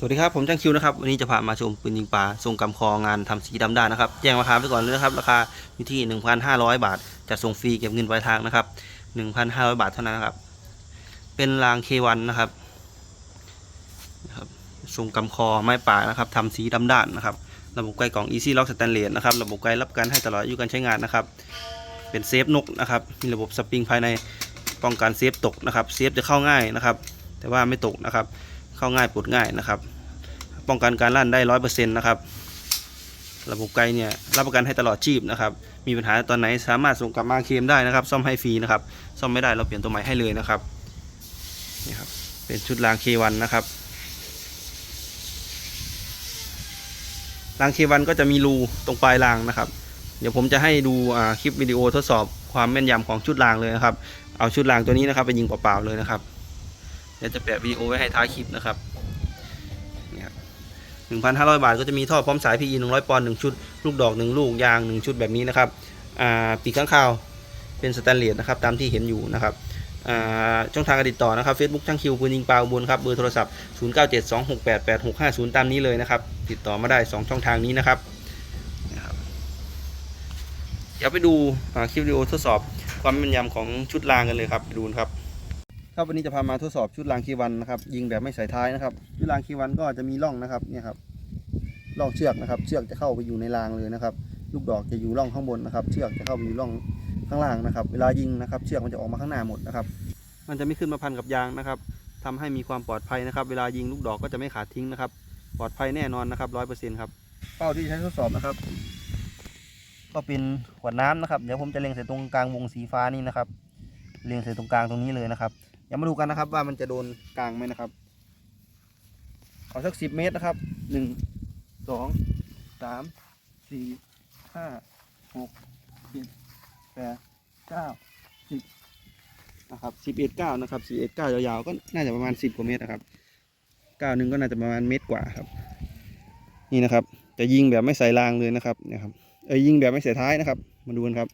สวัสดีครับผมจ้างคิวนะครับวันนี้จะพามาชมปืนยิงปลาทรงกำคองานทำสีดำด้านนะครับ แจ้งราคาไปก่อนเลยนะครับ ราคาอยู่ที่ 1,500 บาทจะส่งฟรีเก็บเงินปลายทางนะครับ 1,500 บาทเท่านั้นนะครับ เป็นรางเควันนะครับนะครับทรงกำคอไม้ป่านะครับทำสีดำด้านนะครับ ระบบไกลกล่อง Easy Lock Stainless นะครับระบบไกลรับกันให้ตลอดอายุการใช้งานนะครับ เป็นเซฟนกนะครับมีระบบสปริงภายในป้องกันเซฟตกนะครับเซฟจะเข้าง่ายนะครับ แต่ว่าไม่ตกนะครับ เข้าง่ายปลดง่ายนะครับ ป้องกันการลั่นได้ร้อยเปอร์เซ็นต์นะครับ ระบบไกลเนี่ยรับประกันให้ตลอดชีพนะครับ มีปัญหาตอนไหนสามารถส่งกลับมาเคลมได้นะครับ ซ่อมให้ฟรีนะครับ ซ่อมไม่ได้เราเปลี่ยนตัวใหม่ให้เลยนะครับ นี่ครับ เป็นชุดรางเควันนะครับรางเควันก็จะมีรูตรงปลายรางนะครับ เดี๋ยวผมจะให้ดูอ่าคลิปวิดีโอทดสอบความแม่นยำของชุดรางเลยนะครับ เอาชุดรางตัวนี้นะครับไปยิงเปล่าๆเลยนะครับ เดี๋ยวจะแปะวิดีโอไว้ให้ท้ายคลิปนะครับนี่ครับหนึ่งพันห้าร้อยบาทก็จะมีท่อพร้อมสาย PE หนึ่งร้อยปอนด์หนึ่งชุด ลูกดอกหนึ่งลูกยางหนึ่งชุดแบบนี้นะครับอ่าปีกข้างคาวเป็นสแตนเลสนะครับตามที่เห็นอยู่นะครับอ่าช่องทางการติดต่อนะครับ Facebook ช่างคิวปืนยิงปลาอุบลครับเบอร์โทรศัพท์ 0 9 7 2 6 8 8 6 5 0 ตามนี้เลยนะครับ ติดต่อมาได้ 2 ช่องทางนี้นะครับเดี๋ยวไปดูคลิปวิดีโอทดสอบความแม่นยำของชุดรางกันเลยครับไปดูนะครับ ครับวันนี้จะพามาทดสอบชุดรางคีวันนะครับ ยิงแบบไม่ใส่ท้ายนะครับชุดรางคีวันก็จะมีร่องนะครับเนี่ยครับร่องเชือกนะครับ เชือกจะเข้าไปอยู่ในรางเลยนะครับ ลูกดอกจะอยู่ร่องข้างบนนะครับ เชือกจะเข้าไปอยู่ร่องข้างล่างนะครับ เวลายิงนะครับ เชือกมันจะออกมาข้างหน้าหมดนะครับ มันจะไม่ขึ้นมาพันกับยางนะครับทำให้มีความปลอดภัยนะครับ เวลายิงลูกดอกก็จะไม่ขาดทิ้งนะครับ ปลอดภัยแน่นอนนะครับร้อยเปอร์เซ็นต์ครับ เป้าที่ใช้ทดสอบนะครับ ก็เป็นขวดน้ำนะครับ เดี๋ยวผมจะเล็งใส่ตรงกลางวงสีฟ้านี่นะครับ เล็งใส่ตรงกลางตรงนี้เลยนะครับ ยวมาดูกันนะครับว่ามันจะโดนกลางไหมนะครับ เอาสักสิบเมตรนะครับหนึ่งสองสามสี่ห้าหกเจ็ดแปดเก้าสิบนะครับสิบเอ็ดเก้านะครับสิบเอ็ดเก้ายาวๆก็น่าจะประมาณสิบกว่าเมตรนะครับเก้าหนึ่งก็น่าจะประมาณเมตรกว่าครับ นี่นะครับ จะยิงแบบไม่ใส่รางเลยนะครับนี่ยครับเอ้ยยิงแบบไม่ใส่ท้ายนะครับ มาดูกันครับ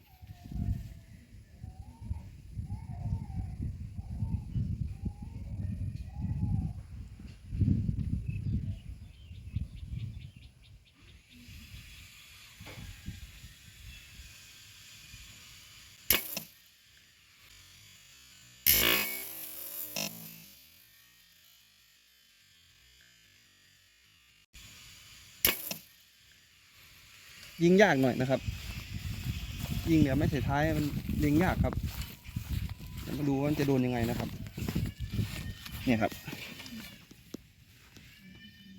ยิงยากหน่อยนะครับ ยิงแบบไม่ใส่ท้ายมันยิงยากครับเดี๋ยวมาดูว่ามันจะโดนยังไงนะครับ เนี่ยครับ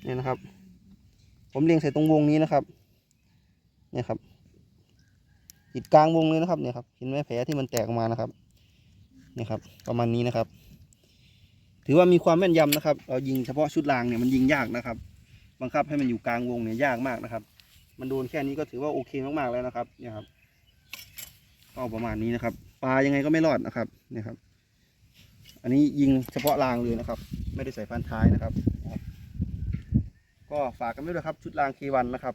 เนี่ยนะครับ ผมเล็งใส่ตรงวงนี้นะครับ เนี่ยครับติดกลางวงเลยนะครับเนี่ยครับเห็นไหมแผลที่มันแตกออกมานะครับ เนี่ยครับ ประมาณนี้นะครับ ถือว่ามีความแม่นยำนะครับ เรายิงเฉพาะชุดรางเนี่ยมันยิงยากนะครับ บังคับให้มันอยู่กลางวงเนี่ยยากมากนะครับ มันโดนแค่นี้ก็ถือว่าโอเคมากๆแล้วนะครับเนี่ยครับก็ประมาณนี้นะครับ ปลายังไงก็ไม่รอดนะครับเนี่ยครับ อันนี้ยิงเฉพาะรางเลยนะครับ ไม่ได้ใส่ฟันท้ายนะครับ ก็ฝากกันด้วยนะครับ ชุดรางเควันนะครับ